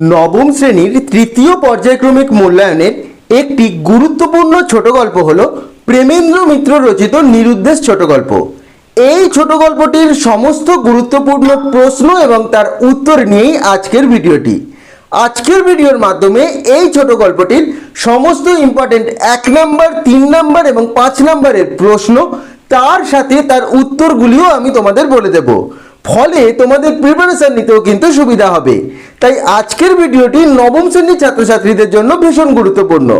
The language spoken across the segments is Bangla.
নবম শ্রেণির তৃতীয় পর্যায়ক্রমিক মূল্যায়নের একটি গুরুত্বপূর্ণ ছোট গল্প হল প্রেমেন্দ্র মিত্র রচিত নিরুদ্দেশ ছোট গল্প। এই ছোট গল্পটির সমস্ত গুরুত্বপূর্ণ প্রশ্ন এবং তার উত্তর নিয়েই আজকের ভিডিওটি। আজকের ভিডিওর মাধ্যমে এই ছোট গল্পটির সমস্ত ইম্পর্টেন্ট এক নাম্বার, তিন নাম্বার এবং পাঁচ নাম্বারের প্রশ্ন, তার সাথে তার উত্তরগুলিও আমি তোমাদের বলে দেব। ফলে তোমাদের প্রিপারেশন নিতেও কিন্তু সুবিধা হবে। তাই আজকের ভিডিওটি নবম শ্রেণির ছাত্রছাত্রীদের জন্য ভীষণ গুরুত্বপূর্ণ।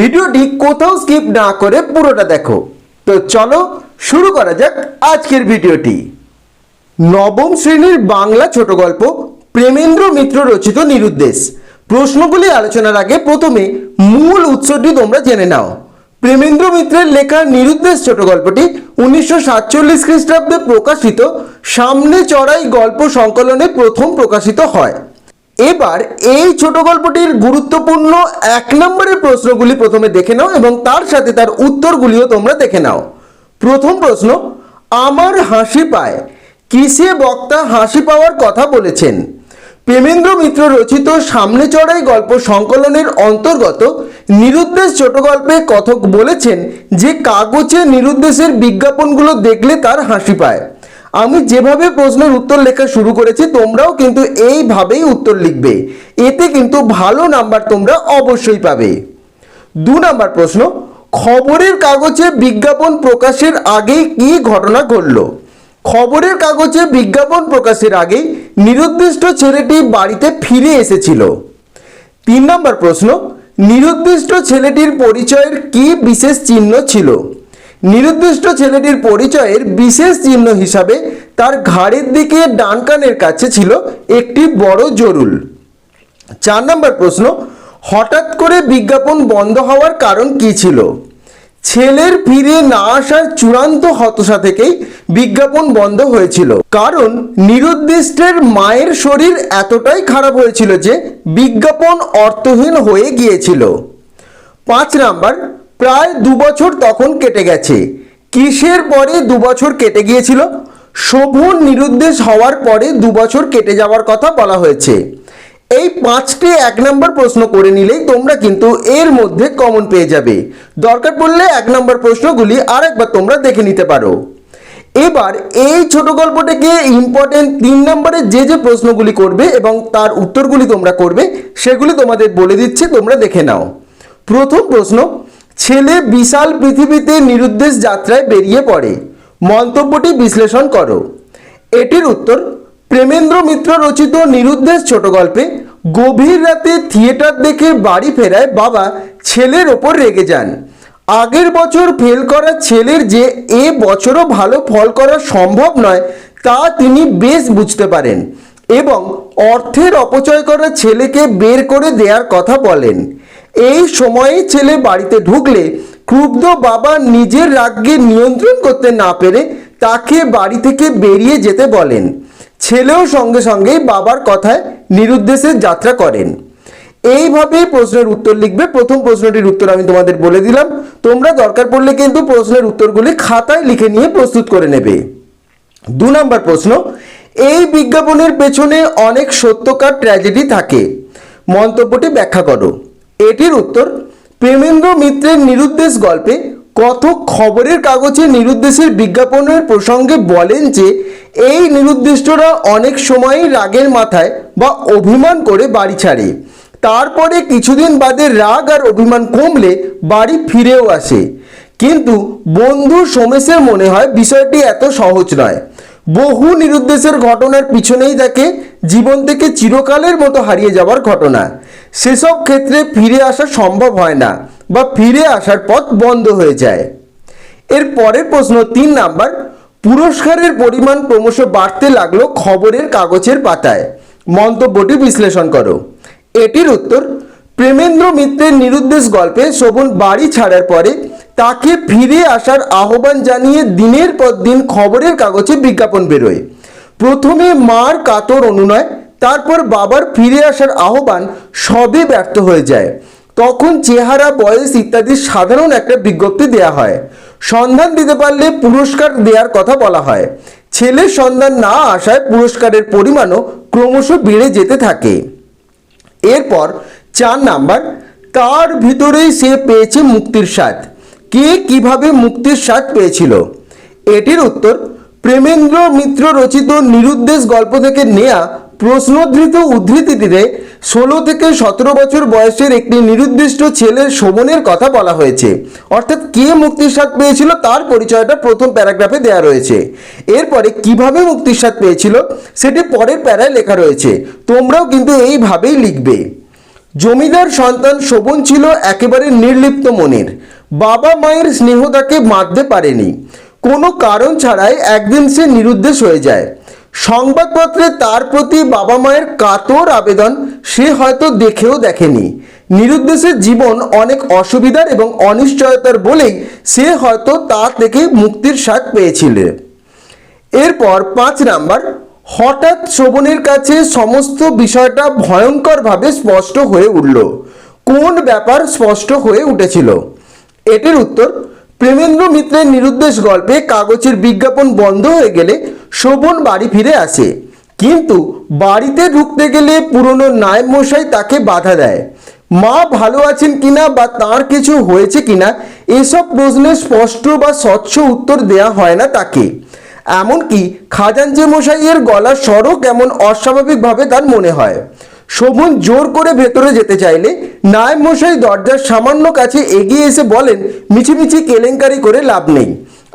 ভিডিওটি কোথাও স্কিপ না করে পুরোটা দেখো। তো চলো শুরু করা যাক আজকের ভিডিওটি। নবম শ্রেণির বাংলা ছোট গল্প, প্রেমেন্দ্র মিত্র রচিত নিরুদ্দেশ। প্রশ্নগুলি আলোচনার আগে প্রথমে মূল উৎসটি তোমরা জেনে নাও। প্রেমেন্দ্র মিত্রের লেখা নিরুদ্দেশ ছোট গল্পটি উনিশশো সাতচল্লিশ খ্রিস্টাব্দে প্রকাশিত, সামনে চড়াই গল্প সংকলনে প্রথম প্রকাশিত হয়। এবার এই ছোট গল্পটির গুরুত্বপূর্ণ এক নম্বরের প্রশ্নগুলি প্রথমে দেখে নাও এবং তার সাথে তার উত্তরগুলিও তোমরা দেখে নাও। প্রথম প্রশ্ন, আমার হাসি পায়। কিসে বক্তা হাসি পাওয়ার কথা বলেছেন? প্রেমেন্দ্র মিত্র রচিত সামনে চড়াই গল্প সংকলনের অন্তর্গত নিরুদ্দেশ ছোট গল্পে কথক বলেছেন যে কাগজে নিরুদ্দেশের বিজ্ঞাপনগুলো দেখলে তার হাসি পায়। আমি যেভাবে প্রশ্নের উত্তর লেখা শুরু করেছি, তোমরাও কিন্তু এইভাবেই উত্তর লিখবে। এতে কিন্তু ভালো নাম্বার তোমরা অবশ্যই পাবে। দু নম্বর প্রশ্ন, খবরের কাগজে বিজ্ঞাপন প্রকাশের আগে কি ঘটনা ঘটল? খবরের কাগজে বিজ্ঞাপন প্রকাশের আগে নিরুদ্দিষ্ট ছেলেটি বাড়িতে ফিরে এসেছিল। তিন নম্বর প্রশ্ন, নিরুদ্দিষ্ট ছেলেটির পরিচয়ের কি বিশেষ চিহ্ন ছিল? নিরুদ্দিষ্ট ছেলেটির পরিচয়ের বিশেষ চিহ্ন হিসাবে তার ঘাড়ের দিকে ডান কানের কাছে ছিল একটি বড় জরুল। চার নম্বর প্রশ্ন, হঠাৎ করে বিজ্ঞাপন বন্ধ হওয়ার কারণ কি ছিল? ছেলের ফিরে না আসার চূড়ান্ত হতাশা থেকেই বিজ্ঞাপন বন্ধ হয়েছিল। কারণ নিরুদ্দিষ্টের মায়ের শরীর এতটাই খারাপ হয়েছিল যে বিজ্ঞাপন অর্থহীন হয়ে গিয়েছিল। পাঁচ নাম্বার, প্রায় দু বছর তখন কেটে গেছে। কিসের পরে দু বছর কেটে গিয়েছিল? শোভন নিরুদ্দেশ হওয়ার পরে দু বছর কেটে যাওয়ার কথা বলা হয়েছে। এই পাঁচটি এক নম্বর প্রশ্ন করে নিলেই তোমরা কিন্তু এর মধ্যে কমন পেয়ে যাবে। দরকার পড়লে এক নম্বর প্রশ্নগুলি আর একবার তোমরা দেখে নিতে পারো। এবার এই ছোট গল্পটাকে ইম্পর্টেন্ট তিন নম্বরে যে যে প্রশ্নগুলি করবে এবং তার উত্তরগুলি তোমরা করবে, সেগুলি তোমাদের বলে দিচ্ছে, তোমরা দেখে নাও। প্রথম প্রশ্ন, ছেলে বিশাল পৃথিবীতে নিরুদ্দেশ যাত্রায় বেরিয়ে পড়ে। মন্তব্যটি বিশ্লেষণ করো। এটির উত্তর প্রেমেন্দ্র মিত্র রচিত নিরুদ্দেশ ছোট গল্পে গভীর রাতে থিয়েটার দেখে বাড়ি ফেরায় বাবা ছেলের ওপর রেগে যান। আগের বছর ফেল করা ছেলের যে এ বছরও ভালো ফল করা সম্ভব নয়, তা তিনি বেশ বুঝতে পারেন এবং অর্থের অপচয় করা ছেলেকে বের করে দেওয়ার কথা বলেন। এই সময়ে ছেলে বাড়িতে ঢুকলে ক্রুব্ধ বাবা নিজের রাগকে নিয়ন্ত্রণ করতে না পেরে তাকে বাড়ি থেকে বেরিয়ে যেতে বলেন। ছেলেও সঙ্গে সঙ্গেই বাবার কথায় নিরুদ্দেশের যাত্রা করেন। এইভাবে প্রশ্নের উত্তর লিখবে। প্রথম প্রশ্নটির উত্তর আমি তোমাদের বলে দিলাম। তোমরা দরকার পড়লে কিন্তু প্রশ্নের উত্তরগুলি খাতায় লিখে নিয়ে প্রস্তুত করে নেবে। দু নম্বর প্রশ্ন, এই বিজ্ঞাপনের পেছনে অনেক সত্যকার ট্র্যাজেডি থাকে। মন্তব্যটি ব্যাখ্যা করো। এটির উত্তর, প্রেমেন্দ্র মিত্রের নিরুদ্দেশ গল্পে কথক খবরের কাগজে নিরুদ্দেশের বিজ্ঞাপনের প্রসঙ্গে বলেন যে এই নিরুদ্দিষ্টরা অনেক সময়ই রাগের মাথায় বা অভিমান করে বাড়ি ছাড়ে। তারপরে কিছুদিন বাদে রাগ আর অভিমান কমলে বাড়ি ফিরেও আসে। কিন্তু বন্ধু সোমেশের মনে হয় বিষয়টি এত সহজ নয়। বহু নিরুদ্দেশের ঘটনার পিছনেই থাকে জীবন থেকে চিরকালের মতো হারিয়ে যাওয়ার ঘটনা। সেসব ক্ষেত্রে ফিরে আসা সম্ভব হয় না বা ফিরে আসার পথ বন্ধ হয়ে যায়। এর পরের প্রশ্ন তিন নাম্বার পুরস্কারের পরিমাণ ক্রমশ বাড়তে লাগল খবরের কাগজের পাতায়। মন্তব্যটি বিশ্লেষণ করো। এটির উত্তর, প্রেমেন্দ্র মিত্রের নিরুদ্দেশ গল্পে শোভন বাড়ি ছাড়ার পরে তাকে ফিরে আসার আহ্বান জানিয়ে দিনের পর দিন খবরের কাগজে বিজ্ঞাপন বেরোয়। প্রথমে মার কাতর অনুনয়, তারপর বাবার ফিরে আসার আহ্বান সবে ব্যর্থ হয়ে যায়। তখন চেহারা, বয়স ইত্যাদি সাধারণ একটা বিজ্ঞপ্তি দেয়া হয়। সন্ধান দিতে পারলে পুরস্কার দেওয়ার কথা বলা হয়। ছেলের সন্ধান না আসায় পুরস্কারের পরিমাণও ক্রমশ বেড়ে যেতে থাকে। এরপর চার নাম্বার তার ভিতরেই সে পেয়েছে মুক্তির স্বাদ? কে কীভাবে মুক্তির স্বাদ পেয়েছিল? এটির উত্তর প্রেমেন্দ্র মিত্র রচিত নিরুদ্দেশ গল্প থেকে নেয়া প্রশ্নোদ্ধৃত উদ্ধৃতিটিতে ষোলো থেকে সতেরো বছর বয়সের একটি নিরুদ্দিষ্ট ছেলের শোভনের কথা বলা হয়েছে। অর্থাৎ কে মুক্তির স্বাদ পেয়েছিল তার পরিচয়টা প্রথম প্যারাগ্রাফে দেওয়া রয়েছে। এরপরে কীভাবে মুক্তির স্বাদ পেয়েছিল সেটি পরের প্যারায় লেখা রয়েছে। তোমরাও কিন্তু এইভাবেই লিখবে। জমিদার সন্তান শোভন ছিল একেবারে নির্লিপ্ত মনের। বাবা মায়ের স্নেহ তাকে মারতে পারেনি। কোনো কারণ ছাড়াই একদিন সে নিরুদ্দেশ হয়ে যায়। সংবাদপত্রে তার প্রতি বাবা মায়ের কাতর আবেদন সে হয়তো দেখেও দেখেনি। নিরুদ্দেশের জীবন অনেক অসুবিধার এবং অনিশ্চয়তার বলেই সে হয়তো তা থেকে মুক্তির স্বাদ পেয়েছিল। এরপর পাঁচ নাম্বার, হঠাৎ শোভনের কাছে সমস্ত বিষয়টা ভয়ঙ্করভাবে স্পষ্ট হয়ে উঠল। কোন ব্যাপার স্পষ্ট হয়ে উঠেছিল? এটির উত্তর প্রেমেন্দ্র মিত্রের নিরুদ্দেশ গল্পে কাগজের বিজ্ঞাপন বন্ধ হয়ে গেলে শোভন বাড়ি ফিরে আসে। কিন্তু বাড়িতে ঢুকতে গেলে পুরনো নায়েব মশাই তাকে বাধা দেয়। মা ভালো আছেন কিনা বা তার কিছু হয়েছে কিনা, এসব প্রশ্নের স্পষ্ট বা স্বচ্ছ উত্তর দেয়া হয় না তাকে। এমনকি খাজাঞ্চি মশাইয়ের গলার স্বরও কেমন অস্বাভাবিকভাবে তার মনে হয়। শোভন জোর করে ভেতরে যেতে চাইলে নায়েব মশাই দরজার সামান্য কাছে এগিয়ে এসে বলেন, মিছিমিছি কেলেঙ্কারি করে লাভ নেই।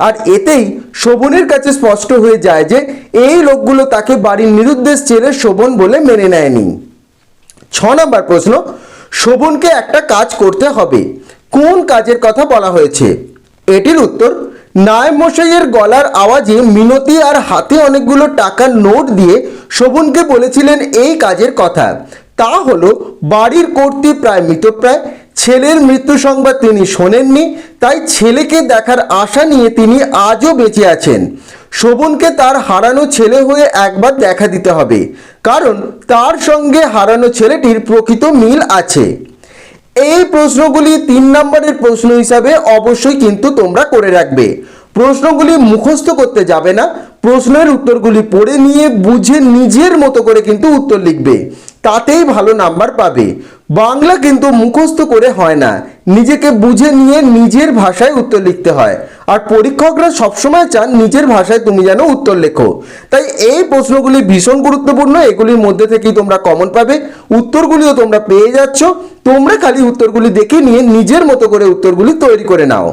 আর এতেই শোভনের কাছে স্পষ্ট হয়ে যায় যে এই লোকগুলো তাকে বাড়ির নিরুদ্দেশ ছেড়ে শোভন বলে মেনে নেয়নি। ছ নম্বর প্রশ্ন, শোভনকে একটা কাজ করতে হবে। কোন কাজের কথা বলা হয়েছে? এটির উত্তর নায়েব মশাইয়ের গলার আওয়াজে মিনতি আর হাতে অনেকগুলো টাকার নোট দিয়ে শোভনকে বলেছিলেন এই কাজের কথা। তা হলো, বাড়ির কর্তৃ প্রায় মৃতপ্রায় ছেলের মৃত্যু সংবাদ তিনি শোনেননি, তাই ছেলেকে দেখার আশা নিয়ে তিনি আজও বেঁচে আছেন। শোভনকে তার হারানো ছেলে হয়ে একবার দেখা দিতে হবে, কারণ তার সঙ্গে হারানো ছেলেটির প্রকৃত মিল আছে। এই প্রশ্নগুলি তিন নম্বরের প্রশ্ন হিসাবে অবশ্যই কিন্তু তোমরা করে রাখবে। প্রশ্নগুলি মুখস্থ করতে যাবে না প্রশ্নের উত্তরগুলি পড়ে নিয়ে বুঝে নিজের মতো করে কিন্তু উত্তর লিখবে। তাতেই ভালো নাম্বার পাবে। বাংলা কিন্তু মুখস্থ করে হয় না। নিজেকে বুঝে নিয়ে নিজের ভাষায় উত্তর লিখতে হয়। আর পরীক্ষকরা সবসময় চান নিজের ভাষায় তুমি যেন উত্তর লেখো। তাই এই প্রশ্নগুলি ভীষণ গুরুত্বপূর্ণ। এগুলির মধ্যে থেকেই তোমরা কমন পাবে। উত্তরগুলিও তোমরা পেয়ে যাচ্ছ। তোমরা খালি উত্তরগুলি দেখে নিয়ে নিজের মতো করে উত্তরগুলি তৈরি করে নাও।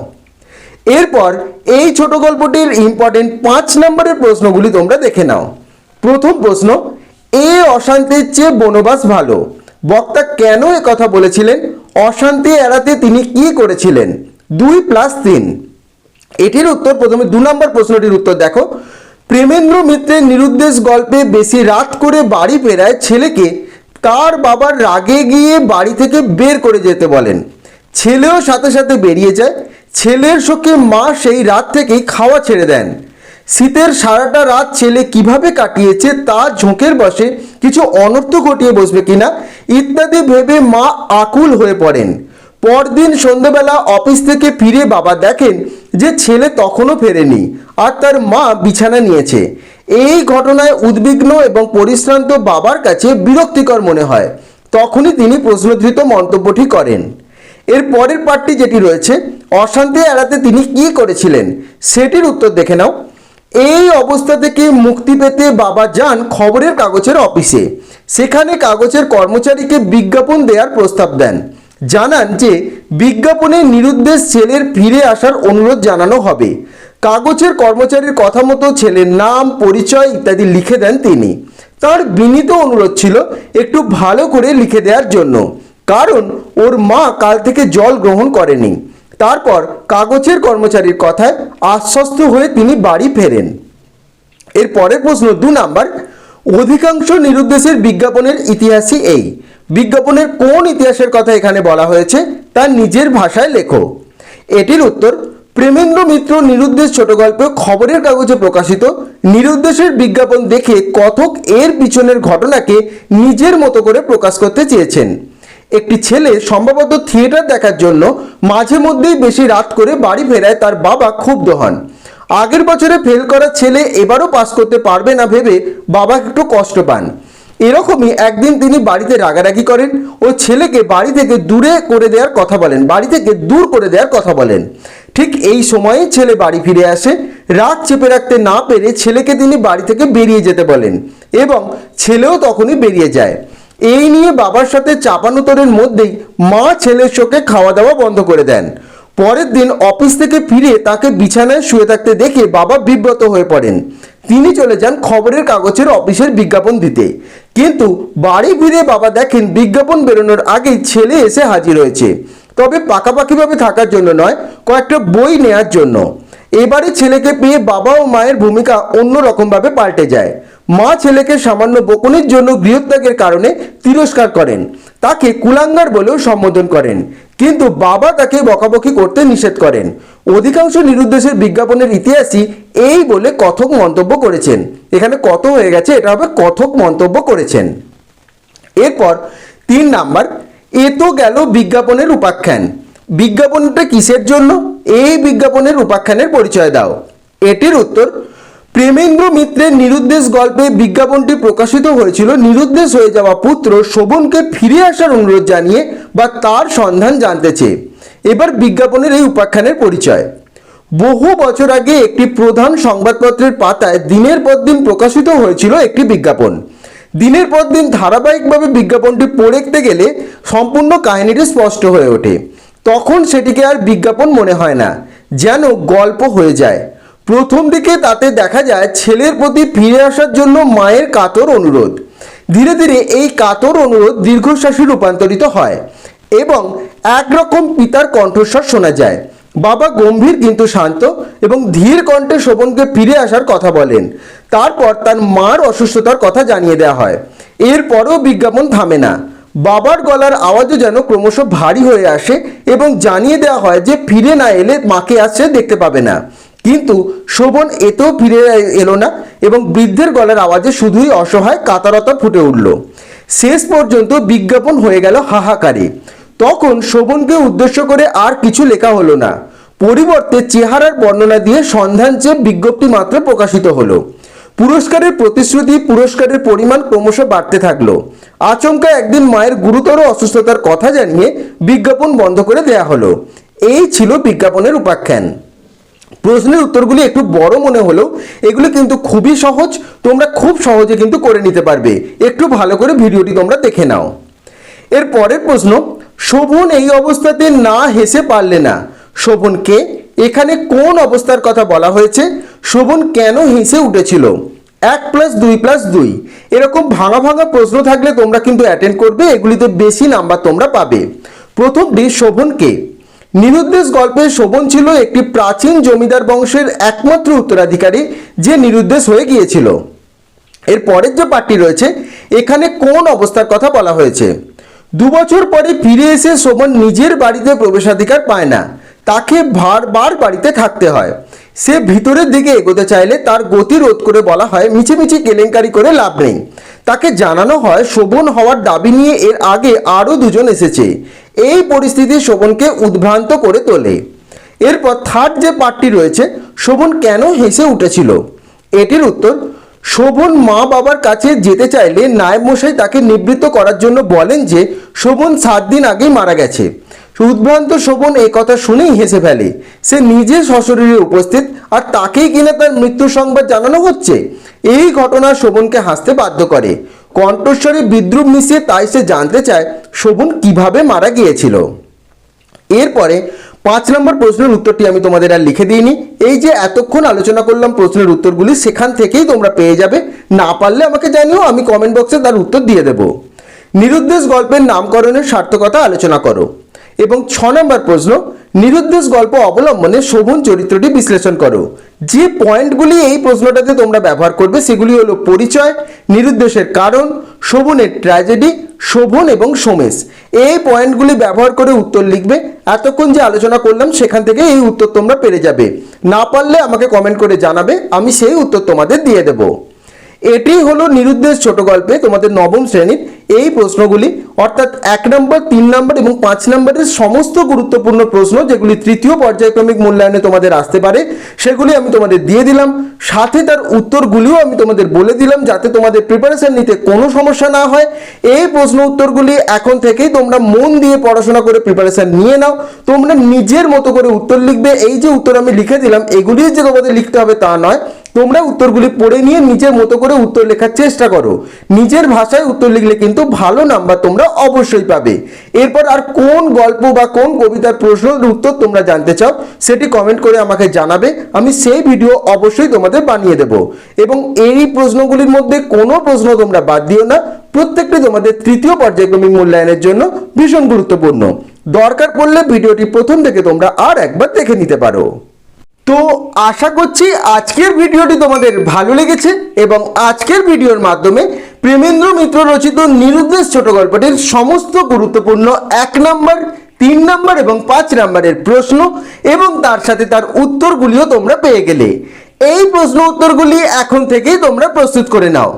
এরপর এই ছোট গল্পটির ইম্পর্টেন্ট পাঁচ নম্বরের প্রশ্নগুলি তোমরা দেখে নাও। প্রথম প্রশ্ন, এ অশান্তির চেয়ে বনবাস ভালো? বক্তা কেন এ কথা বলেছিলেন? অশান্তি এড়াতে তিনি কি করেছিলেন? দুই প্লাস তিন। এটির উত্তর প্রথমে দু নম্বর প্রশ্নটির উত্তর দেখো। প্রেমেন্দ্র মিত্রের নিরুদ্দেশ গল্পে বেশি রাত করে বাড়ি ফেরায় ছেলেকে তার বাবার রাগে গিয়ে বাড়ি থেকে বের করে যেতে বলেন। ছেলেও সাথে সাথে বেরিয়ে যায়। ছেলের শোকে মা সেই রাত থেকেই খাওয়া ছেড়ে দেন। শীতের সারাটা রাত ছেলে কীভাবে কাটিয়েছে তা ঝোঁকের বসে কিছু অনর্থ ঘটিয়ে বসবে কিনা ইত্যাদি ভেবে মা আকুল হয়ে পড়েন। পরদিন সন্ধ্যেবেলা অফিস থেকে ফিরে বাবা দেখেন যে ছেলে তখনও ফেরেনি আর তার মা বিছানা নিয়েছে। এই ঘটনায় উদ্বিগ্ন এবং পরিশ্রান্ত বাবার কাছে বিরক্তিকর মনে হয়। তখনই তিনি প্রশ্নধৃত মন্তব্যটি করেন। এর পরের পার্টটি যেটি রয়েছে, অশান্তি এড়াতে তিনি কি করেছিলেন? সেটির উত্তর দেখে নাও। এই অবস্থা থেকে মুক্তি পেতে বাবা যান খবরের কাগজের অফিসে। সেখানে কাগজের কর্মচারীকে বিজ্ঞাপন দেওয়ার প্রস্তাব দেন। জানান যে, বিজ্ঞাপনে নিরুদ্দেশ ছেলের ফিরে আসার অনুরোধ জানানো হবে। কাগজের কর্মচারীর কথা মতো ছেলের নাম, পরিচয় ইত্যাদি লিখে দেন তিনি। তার বিনীত অনুরোধ ছিল একটু ভালো করে লিখে দেওয়ার জন্য। কারণ ওর মা কাল থেকে জল গ্রহণ করেনি। তারপর কাগজের কর্মচারীর কথায় আশ্বস্ত হয়ে তিনি বাড়ি ফেরেন। এর পরের প্রশ্ন দু নাম্বার, অধিকাংশ নিরুদ্দেশের বিজ্ঞাপনের ইতিহাসই এই। বিজ্ঞাপনের কোন ইতিহাসের কথা এখানে বলা হয়েছে তার নিজের ভাষায় লেখো। এটির উত্তর, প্রেমেন্দ্র মিত্র নিরুদ্দেশ ছোট গল্প খবরের কাগজে প্রকাশিত নিরুদ্দেশের বিজ্ঞাপন দেখে কথক এর পিছনের ঘটনাকে নিজের মতো করে প্রকাশ করতে চেয়েছেন। একটি ছেলে সম্ভবত থিয়েটার দেখার জন্য মাঝে মধ্যেই বেশি রাত করে বাড়ি ফেরায় তার বাবা ক্ষুব্ধ হন। আগের বছরে ফেল করা ছেলে এবারও পাস করতে পারবে না ভেবে বাবা একটু কষ্ট পান। এরকমই একদিন তিনি বাড়িতে রাগারাগি করেন ও ছেলেকে বাড়ি থেকে দূরে করে দেওয়ার কথা বলেন, বাড়ি থেকে দূর করে দেওয়ার কথা বলেন। ঠিক এই সময়ে ছেলে বাড়ি ফিরে আসে, রাগ চেপে রাখতে না পেরে ছেলেকে তিনি বাড়ি থেকে বেরিয়ে যেতে বলেন এবং ছেলেও তখনই বেরিয়ে যায়। এই নিয়ে বাবার সাথে চাপানোতরের মধ্যেই মা ছেলের চোখে খাওয়া দাওয়া বন্ধ করে দেন। পরের দিন অফিস থেকে ফিরে তাকে বিছানায় শুয়ে থাকতে দেখে বাবা বিব্রত হয়ে পড়েন। তিনি চলে যান খবরের কাগজের অফিসের বিজ্ঞাপন দিতে। কিন্তু বাড়ি ফিরে বাবা দেখেন বিজ্ঞাপন বেরোনোর আগেই ছেলে এসে হাজির হয়েছে। তবে পাকাপাকিভাবে থাকার জন্য নয়, কয়েকটা বই নেয়ার জন্য। এবারে ছেলেকে পেয়ে বাবা ও মায়ের ভূমিকা অন্যরকমভাবে পাল্টে যায়। মা ছেলেকে সামান্য বকুনির জন্য গৃহত্যাগের কারণে তিরস্কার করেন। তাকে কুলাঙ্গার বলেও সম্বোধন করেন। কিন্তু বাবা তাকে বকাবকি করতে নিষেধ করেন। অধিকাংশ নিরুদ্দেশের বিজ্ঞাপনের ইতিহাসই এই বলে কথক মন্তব্য করেছেন। এখানে কত হয়ে গেছে, এটা হবে কথক মন্তব্য করেছেন। এরপর তিন নাম্বার, এ তো গেল বিজ্ঞাপনের উপাখ্যান। বিজ্ঞাপনটা কিসের জন্য? এই বিজ্ঞাপনের উপাখ্যানের পরিচয় দাও। এটির উত্তর প্রেমেন্দ্র মিত্রের নিরুদ্দেশ গল্পে বিজ্ঞাপনটি প্রকাশিত হয়েছিল। নিরুদ্দেশ হয়ে যাওয়া পুত্র শোভনকে ফিরে আসার অনুরোধ জানিয়ে বা তার সন্ধান জানতে চেয়ে। এবার বিজ্ঞাপনের এই উপাখ্যানের পরিচয়। বহু বছর আগে একটি প্রধান সংবাদপত্রের পাতায় দিনের পর দিন প্রকাশিত হয়েছিল একটি বিজ্ঞাপন। দিনের পর দিন ধারাবাহিকভাবে বিজ্ঞাপনটি পড়তে গেলে সম্পূর্ণ কাহিনীটি স্পষ্ট হয়ে ওঠে। তখন সেটিকে আর বিজ্ঞাপন মনে হয় না, যেন গল্প হয়ে যায়। প্রথম দিকে তাতে দেখা যায় ছেলের প্রতি ফিরে আসার জন্য মায়ের কাতর অনুরোধ। ধীরে ধীরে এই কাতর অনুরোধ দীর্ঘশ্বাসে রূপান্তরিত হয় এবং একরকম পিতার কণ্ঠস্বর শোনা যায়। বাবা গম্ভীর কিন্তু শান্ত এবং ধীর কণ্ঠে শোভনকে ফিরে আসার কথা বলেন। তারপর তার মার অসুস্থতার কথা জানিয়ে দেওয়া হয়। এরপরও বিজ্ঞাপন থামে না। বাবার গলার আওয়াজও যেন ক্রমশ ভারী হয়ে আসে এবং জানিয়ে দেওয়া হয় যে ফিরে না এলে মাকে আসছে দেখতে পাবে না। কিন্তু শোভন এতেও ফিরে এলো না এবং বৃদ্ধের গলার আওয়াজে শুধুই অসহায় কাতারতা ফুটে উঠল। শেষ পর্যন্ত বিজ্ঞাপন হয়ে গেল হাহাকারে। তখন শোভনকে উদ্দেশ্য করে আর কিছু লেখা হলো না। পরিবর্তে চেহারার বর্ণনা দিয়ে সন্ধান চেয়ে বিজ্ঞপ্তি মাত্র প্রকাশিত হলো। পুরস্কারের প্রতিশ্রুতি, পুরস্কারের পরিমাণ ক্রমশ বাড়তে থাকল। আচমকা একদিন মায়ের গুরুতর অসুস্থতার কথা জানিয়ে বিজ্ঞাপন বন্ধ করে দেয়া হলো। এই ছিল বিজ্ঞাপনের উপাখ্যান। প্রশ্নের উত্তরগুলি একটু বড় মনে হলেও এগুলো কিন্তু খুবই সহজ, তোমরা খুব সহজে কিন্তু করে নিতে পারবে। একটু ভালো করে ভিডিওটি তোমরা দেখে নাও। এর পরের প্রশ্ন, শোভন এই অবস্থাতে না হেসে পারলে না। শোভনকে এখানে কোন অবস্থার কথা বলা হয়েছে? শোভন কেন হেসে উঠেছিল? এক প্লাস দুই প্লাস দুই। এরকম ভাঙা ভাঙা প্রশ্ন থাকলে তোমরা কিন্তু অ্যাটেন্ড করবে, এগুলিতে বেশি নাম্বার তোমরা পাবে। প্রথমটি শোভনকে নিরুদ্দেশ গল্পে শোভন ছিল একটি প্রাচীন জমিদার বংশের একমাত্র উত্তরাধিকারী, যে নিরুদ্দেশ হয়ে গিয়েছিল। এর পরের যে পার্টি রয়েছে, এখানে কোন অবস্থার কথা বলা হয়েছে? দু বছর পরে ফিরে এসে শোভন নিজের বাড়িতে প্রবেশাধিকার পায় না। তাকে বারবার বাড়িতে থাকতে হয়। সে ভিতরের দিকে এগোতে চাইলে তার গতি রোধ করে বলা হয় মিছিমিছি কেলেঙ্কারি করে লাভ নেই। তাকে জানানো হয়, শোভন হওয়ার দাবি নিয়ে এর আগে আরও দুজন এসেছে। এই পরিস্থিতি শোভনকে উদ্ভ্রান্ত করে তোলে। এরপর থার্ড যে পার্টটি রয়েছে, শোভন কেন হেসে উঠেছিল? এটির উত্তর, শোভন মা বাবার কাছে যেতে চাইলে নায়েব মশাই তাকে নিবৃত্ত করার জন্য বলেন যে, শোভন সাত দিন আগেই মারা গেছে। উদ্ভ্রান্ত শোভন এই কথা শুনেই হেসে ফেলে। সে নিজে সশরীরে উপস্থিত, আর তাকেই কিনা তার মৃত্যু সংবাদ জানানো হচ্ছে? এই ঘটনা শোভনকে হাসতে বাধ্য করে। কণ্ঠস্বরে বিদ্রুপ মিশিয়ে তাই সে জানতে চায়, শোভন কীভাবে মারা গিয়েছিল। এরপরে পাঁচ নম্বর প্রশ্নের উত্তরটি আমি তোমাদের আর লিখে দিইনি। এই যে এতক্ষণ আলোচনা করলাম প্রশ্নের উত্তরগুলি, সেখান থেকেই তোমরা পেয়ে যাবে। না পারলে আমাকে জানিও, আমি কমেন্ট বক্সে তার উত্তর দিয়ে দেব। নিরুদ্দেশ গল্পের নামকরণের সার্থকতা আলোচনা করো। এবং ছ নম্বর প্রশ্ন, নিরুদ্দেশ গল্প অবলম্বনে শোভন চরিত্রটি বিশ্লেষণ করো। যে পয়েন্টগুলি এই প্রশ্নটাতে তোমরা ব্যবহার করবে সেগুলি হলো পরিচয়, নিরুদ্দেশের কারণ, শোভনের ট্র্যাজেডি শোভন এবং সোমেশ। এই পয়েন্টগুলি ব্যবহার করে উত্তর লিখবে। এতক্ষণ যে আলোচনা করলাম সেখান থেকে এই উত্তর তোমরা পেরে যাবে। না পারলে আমাকে কমেন্ট করে জানাবে, আমি সেই উত্তর তোমাদের দিয়ে দেবো। এটি হলো নিরুদ্দেশ ছোট গল্পে তোমাদের নবম শ্রেণির এই প্রশ্নগুলি। অর্থাৎ এক নম্বর, তিন নম্বর এবং পাঁচ নম্বরের সমস্ত গুরুত্বপূর্ণ প্রশ্ন, যেগুলি তৃতীয় পর্যায়ক্রমিক মূল্যায়নে তোমাদের আসতে পারে, সেগুলি আমি তোমাদের দিয়ে দিলাম। সাথে তার উত্তরগুলিও আমি তোমাদের বলে দিলাম, যাতে তোমাদের প্রিপারেশন নিতে কোনো সমস্যা না হয়। এই প্রশ্ন উত্তরগুলি এখন থেকেই তোমরা মন দিয়ে পড়াশোনা করে প্রিপারেশন নিয়ে নাও। তোমরা নিজের মতো করে উত্তর লিখবে। এই যে উত্তর আমি লিখে দিলাম এগুলি যে তোমাদের লিখতে হবে তা নয়। তোমরা উত্তরগুলি পড়ে নিয়ে নিজের মতো করে উত্তর লেখার চেষ্টা করো। নিজের ভাষায় উত্তর লিখলে কিন্তু ভালো নাম্বার তোমরা অবশ্যই পাবে। এরপর আর কোন গল্প বা কোন কবিতার প্রশ্নের উত্তর তোমরা জানতে চাও, সেটি কমেন্ট করে আমাকে জানাবে। আমি সেই ভিডিও অবশ্যই তোমাদের বানিয়ে দেব। এবং এই প্রশ্নগুলির মধ্যে কোনো প্রশ্ন তোমরা বাদ দিও না। প্রত্যেকটি তোমাদের তৃতীয় পর্যায়ক্রমিক মূল্যায়নের জন্য ভীষণ গুরুত্বপূর্ণ। দরকার পড়লে ভিডিওটি প্রথম থেকে তোমরা আর একবার দেখে নিতে পারো। তো আশা করছি আজকের ভিডিওটি তোমাদের ভালো লেগেছে এবং আজকের ভিডিওর মাধ্যমে প্রেমেন্দ্র মিত্র রচিত নিরুদ্দেশ ছোট গল্পটির সমস্ত গুরুত্বপূর্ণ এক নম্বর, তিন নম্বর এবং পাঁচ নম্বরের প্রশ্ন এবং তার সাথে তার উত্তরগুলিও তোমরা পেয়ে গেলে। এই প্রশ্ন উত্তরগুলি এখন থেকেই তোমরা প্রস্তুত করে নাও।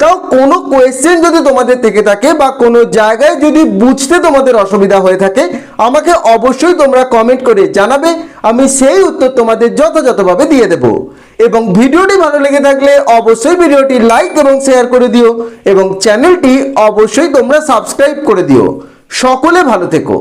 তাও কোনো কোয়েশ্চেন যদি তোমাদের থেকে থাকে বা কোনো জায়গায় যদি বুঝতে তোমাদের অসুবিধা হয়ে থাকে, আমাকে অবশ্যই তোমরা কমেন্ট করে জানাবে। আমি সেই উত্তর তোমাদের যথাযথভাবে দিয়ে দেব। এবং ভিডিওটি ভালো লেগে থাকলে অবশ্যই ভিডিওটি লাইক এবং শেয়ার করে দিও এবং চ্যানেলটি অবশ্যই তোমরা সাবস্ক্রাইব করে দিও। সকলে ভালো থেকো।